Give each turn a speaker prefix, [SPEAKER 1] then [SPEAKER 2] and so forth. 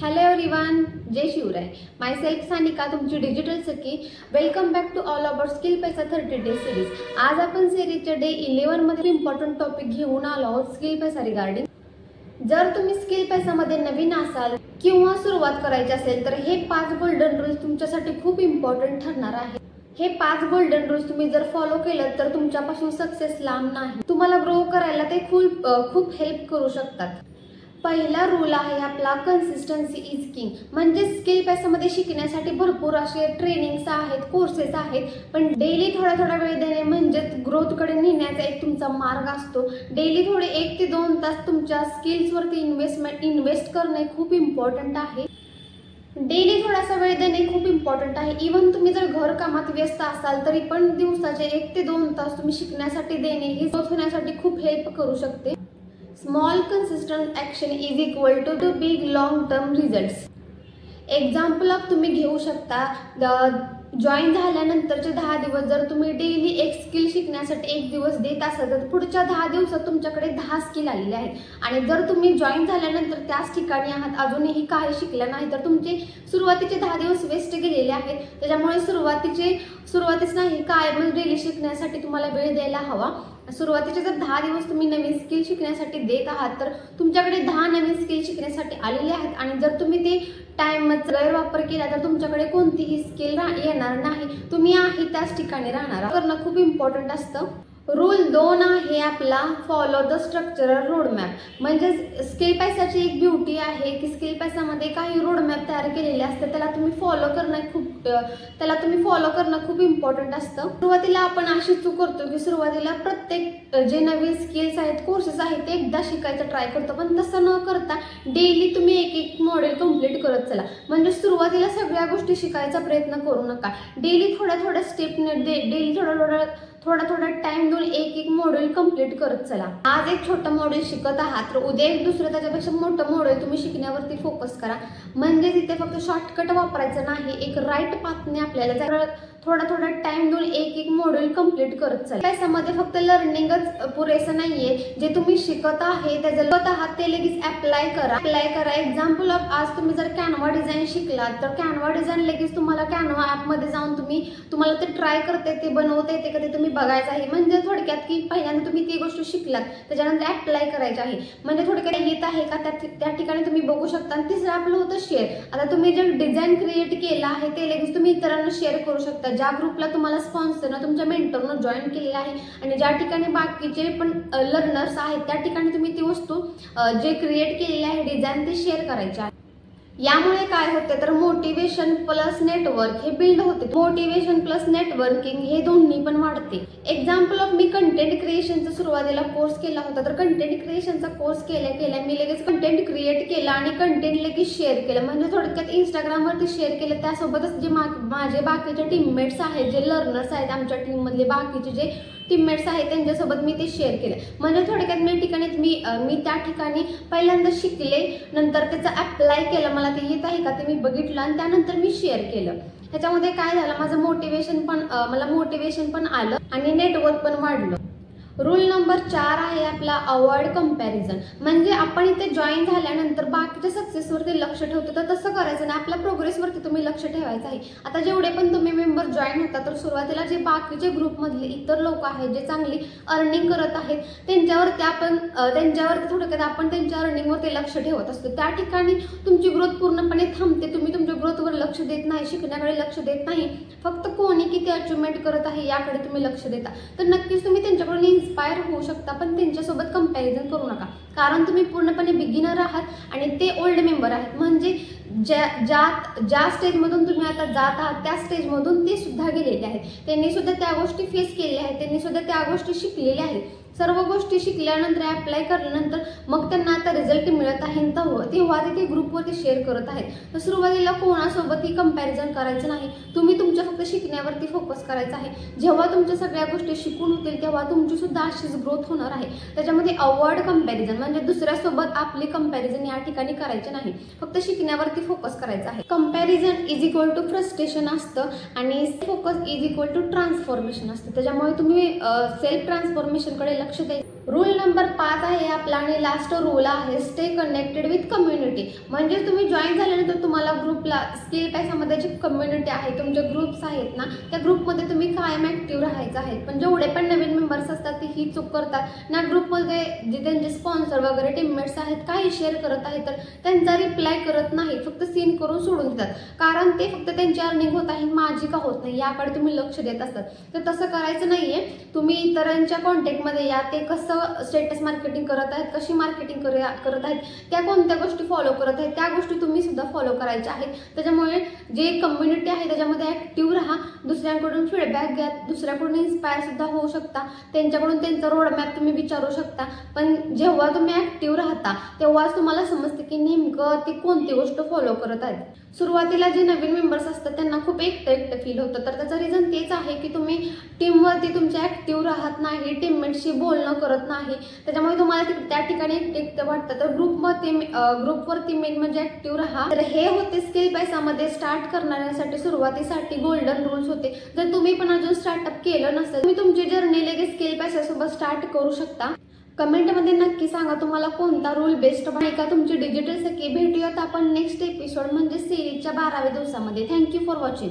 [SPEAKER 1] Hello everyone जय शिवराय. माय self Sanika तुमची digital Sakhi. Welcome back to all about skill पैसा thirty day series आज आपण सिरीजच्या डे इलेव्हनमध्ये इम्पॉर्टंट टॉपिक घेऊन आलो आहोत स्किल पैसा रिगार्डिंग जर तुम्ही स्किल पैसामध्ये नवीन असाल किंवा सुरुवात करायची असेल तर हे पाच गोल्डन रूल्स तुमच्यासाठी खूप इम्पॉर्टंट ठरणार आहे. हे पाच गोल्डन रूल्स तुम्ही जर फॉलो केलं तर तुमच्यापासून सक्सेस लांब नाही. तुम्हाला ग्रो करायला ते खूप खूप हेल्प करू शकतात. पहिला रूल आहे आपला कन्सिस्टन्सी इज किंग म्हणजे स्किल पॅसामध्ये शिकण्यासाठी भरपूर असे ट्रेनिंग्स आहेत कोर्सेस आहेत. पण डेली थोडा थोडा वेळ देणे म्हणजेच ग्रोथकडे नेण्याचा एक तुमचा मार्ग असतो. डेली थोडे एक ते दोन तास तुमच्या स्किल्सवरती इन्व्हेस्टमेंट इन्व्हेस्ट करणे खूप इम्पॉर्टंट आहे. डेली थोडासा वेळ देणे खूप इम्पॉर्टंट आहे. इवन तुम्ही जर घर कामात व्यस्त असाल तरी पण दिवसाचे एक ते दोन तास तुम्ही शिकण्यासाठी देणे हे होण्यासाठी खूप हेल्प करू शकते. Small consistent action is equal to to big long term results example of तुम्ही घेऊ शकता जॉईन झाल्यानंतरचे दहा दिवस जर तुम्ही डेली एक स्किल शिकण्यासाठी एक दिवस देत असाल तर पुढच्या दहा दिवसात तुमच्याकडे दहा स्किल आलेले आहेत. आणि जर तुम्ही जॉईन झाल्यानंतर त्याच ठिकाणी आहात अजूनही काही शिकलं नाही तर तुमचे सुरुवातीचे दहा दिवस वेस्ट गेलेले आहेत. त्याच्यामुळे सुरुवातीचे सुरुवातीच नाही काय म्हणजे डेली शिकण्यासाठी तुम्हाला वेळ द्यायला हवा. सुरुवातीचे जर दहा दिवस तुम्ही नवीन स्किल शिकण्यासाठी देत आहात तर तुमच्याकडे दहा नवीन स्किल शिकण्यासाठी आलेले आहेत. आणि जर तुम्ही ते टाइमचा गैरवापर केला तर तुमच्याकडे कोणतीही स्किल येणार नाही. तुम्ही आहे त्याच ठिकाणी राहणार. करणं खूप इम्पॉर्टंट असतं. रूल दोन आहे आपला फॉलो द स्ट्रक्चरल रोडमॅप म्हणजे स्किल पैसाची एक ब्युटी आहे की स्किल पैसामध्ये काही रोडमॅप तयार केलेले असते त्याला तुम्ही फॉलो करणं खूप त्याला तुम्ही फॉलो करणं खूप इम्पॉर्टंट असतं. सुरुवातीला आपण अशी चूक करतो की सुरुवातीला प्रत्येक जे नवीन स्किल्स आहेत कोर्सेस आहेत ते एकदा शिकायचं ट्राय करतो. पण तसं न करता डेली तुम्ही एक एक मॉडेल कंप्लीट करत चला. म्हणजे सुरुवातीला सगळ्या गोष्टी शिकायचा प्रयत्न करू नका. डेली थोड्या थोड्या स्टेपने डेली थोडा थोडा थोडा थोडा टाइम देऊन एक एक मॉडेल कंप्लीट करत चला. आज एक छोटं मॉडेल शिकत आहात तर उद्या एक दुसरं त्याच्यापेक्षा मोठं मॉडेल तुम्ही शिकण्यावरती फोकस करा. म्हणजे तिथे फक्त शॉर्टकट वापरायचं नाही एक राईट पाथने आपल्याला थोडा थोडा टाइम देऊन एक एक मॉड्यूल कंप्लीट करत चाल. त्याच्यामध्ये फक्त लर्निंगच पुरेसं नाहीये. जे तुम्ही शिकत आहे त्याचं आहात ते लगेच अप्लाय करा. अप्लाय करा. एक्झाम्पल ऑफ आज तुम्ही जर कॅनवा डिझाईन शिकलात तर कॅनवा डिझाईन लगेच तुम्हाला कॅनवा ॲपमध्ये जाऊन तुम्ही तुम्हाला ते ट्राय करते ते बनवते ते का ते तुम्ही बघायचं आहे. म्हणजे थोडक्यात की पहिल्यांदा तुम्ही ती गोष्ट शिकलात त्याच्यानंतर अप्लाय करायची आहे. म्हणजे थोडक्यात येत आहे का? त्या त्या ठिकाणी तुम्ही बघू शकता. आणि तिसरं आपलं होतं शेअर आता तुम्ही जे डिझाईन क्रिएट केलं आहे ते लगेच तुम्ही इतरांना शेअर करू शकता. ज्या ग्रुपला तुम्हाला स्पॉन्सरनं तुमच्या मेंटरनं जॉईन केलेलं आहे आणि ज्या ठिकाणी बाकीचे पण लर्नर्स आहेत त्या ठिकाणी तुम्ही ती वस्तू जे क्रिएट केलेली आहे डिझाईन ते शेअर करायचे आहे यामुळे काय होते तर मोटिवेशन प्लस नेटवर्क हे बिल्ड होते. मोटिवेशन प्लस नेटवर्किंग हे दोन्ही पण वाढते. एक्झाम्पल ऑफ मी कंटेंट क्रिएशनचा सुरुवातीला कोर्स केला होता. तर कंटेंट क्रिएशनचा कोर्स केल्या केल्या मी लगेच कंटेंट क्रिएट केला आणि कंटेंट लगेच शेअर केलं. म्हणजे थोडक्यात इंस्टाग्रामवरती शेअर केलं. त्यासोबतच जे मा माझे बाकीचे टीममेट्स आहेत जे लर्नर्स आहेत आमच्या टीममधले बाकीचे जे टीममेट्स आहेत त्यांच्यासोबत मी ते शेअर केले. म्हणजे थोडक्यात मी ठिकाणी मी मी त्या ठिकाणी पहिल्यांदा शिकले. नंतर त्याचं अप्लाय केलं. मला ते येत आहे का ते मी बघितलं आणि त्यानंतर मी शेअर केलं. ह्याच्यामध्ये काय झालं माझं मोटिवेशन पण मला मोटिवेशन पण आलं आणि नेटवर्क पण वाढलं. रूल नंबर चार आहे आपला अवॉइड कंपॅरिझन म्हणजे आपण इथे जॉईन झाल्यानंतर बाकीच्या सक्सेसवरती लक्ष ठेवतो तर तसं करायचं नाही. आपल्या प्रोग्रेसवरती तुम्ही लक्ष ठेवायचं आहे. आता जेवढे पण तुम्ही मेंबर जॉईन होता तर सुरुवातीला जे बाकीचे ग्रुपमधले इतर लोक आहेत जे चांगली अर्निंग करत आहेत त्यांच्यावरती आपण त्यांच्यावरती थोडक्यात आपण त्यांच्या अर्निंगवरती लक्ष ठेवत असतो. त्या ठिकाणी तुमची ग्रोथ पूर्णपणे थांबते. तुम्ही तुमच्या ग्रोथवर लक्ष देत नाही शिकण्याकडे लक्ष देत नाही. फक्त कोणी किती अचिव्हमेंट करत आहे याकडे तुम्ही लक्ष देता. तर नक्कीच तुम्ही त्यांच्याकडून इन्स्पायर होऊ शकता पण त्यांच्यासोबत कंपॅरिझन करू नका. कारण तुम्ही पूर्णपणे बिगिनर आहात आणि ते ओल्ड मेंबर आहेत. म्हणजे ज्या ज्या ज्या स्टेजमधून तुम्ही आता जात आहात त्या स्टेजमधून ते सुद्धा गेलेले आहेत. त्यांनी सुद्धा त्या गोष्टी फेस केलेल्या आहेत. त्यांनी सुद्धा त्या गोष्टी शिकलेल्या आहेत. सर्व गोष्टी शिकल्यानंतर अप्लाय केल्यानंतर मग त्यांना आता रिझल्ट मिळत आहे तेव्हा तेव्हा ते ते ग्रुपवरती शेअर करत आहेत. तर सुरुवातीला कोणासोबतही कंपॅरिझन करायचं नाही. तुम्ही तुमच्या फक्त शिकण्यावरती फोकस करायचा आहे. जेव्हा तुमच्या सगळ्या गोष्टी शिकून होतील तेव्हा तुमची सुद्धा अशीच ग्रोथ होणार आहे. त्याच्यामध्ये अवॉर्ड कंपॅरिझन म्हणजे दुसऱ्यासोबत आपली कंपॅरिझन या ठिकाणी करायचे नाही. फक्त शिकण्यावरती फोकस करायचा आहे. Comparison is equal to frustration असतं आणि focus is equal to transformation असतं. त्याच्यामुळे तुम्ही सेल्फ ट्रान्सफॉर्मेशनकडे लक्ष द्यायचं रूल नंबर पाच आहे आपला आणि लास्ट रूल आहे. स्टे कनेक्टेड विथ कम्युनिटी म्हणजे तुम्ही जॉईन झाल्यानंतर तुम्हाला ग्रुपला स्किल पैशामध्ये जी कम्युनिटी आहे तुमचे ग्रुप्स आहेत ना त्या ग्रुपमध्ये तुम्ही कायम ॲक्टिव्ह राहायचं आहे. पण जेवढे पण नवीन मेंबर ही चूक करतात. ना ग्रुपमध्ये जे त्यांचे स्पॉन्सर वगैरे टीममेट्स आहेत काही शेअर करत आहेत तर त्यांचा रिप्लाय करत नाही. फक्त सीन करून सोडून देतात. कारण ते फक्त त्यांची अर्निंग होत आहे माझी का होत नाही याकडे तुम्ही लक्ष देत असतात. तर तसं करायचं नाही आहे तुम्ही इतरांच्या कॉन्टॅक्टमध्ये या. ते कसं स्टेटस मार्केटिंग करत आहेत कशी मार्केटिंग कर करत आहेत त्या कोणत्या गोष्टी फॉलो करत आहेत त्या गोष्टी तुम्ही सुद्धा फॉलो करायच्या आहेत. त्याच्यामुळे जे कम्युनिटी आहे त्याच्यामध्ये ॲक्टिव्ह राहा. दुसऱ्यांकडून फीडबॅक घ्या. दुसऱ्याकडून इन्स्पायर सुद्धा होऊ शकता. त्यांच्याकडून त्यांचा रोडमॅप तुम्ही विचारू शकता. पण जेव्हा तुम्ही ॲक्टिव्ह राहता तेव्हाच तुम्हाला समजते की नेमकं ते कोणती गोष्ट फॉलो करत आहेत. सुरुवातीला जे नवीन मेंबर्स असतात त्यांना खूप एकटं एकटं फील होतं. तर त्याचं रिझन तेच आहे की तुम्ही टीमवरती तुमच्या ॲक्टिव्ह राहत नाही टीममेटशी बोलणं करत नाही. त्याच्यामुळे तुम्हाला त्या ठिकाणी एकटं वाटतं. तर ग्रुपमध्ये ग्रुपवरती मेन म्हणजे ॲक्टिव्ह राहा. तर हे होते स्किल पैसामध्ये स्टार्ट करणाऱ्यांसाठी सुरुवातीसाठी गोल्डन रूल्स होते. जर तुम्ही पण अजून स्टार्टअप केलं नसेल तुम्ही तुमची जर्नी लगेच स्किल पैशासोबत स्टार्ट करू शकता. कमेंटमध्ये नक्की सांगा तुम्हाला कोणता रूल बेस्ट आहे का तुमची डिजिटल सखी. भेटूयात आपण नेक्स्ट एपिसोड म्हणजे सिरीजच्या बाराव्या दिवसामध्ये. Thank you for watching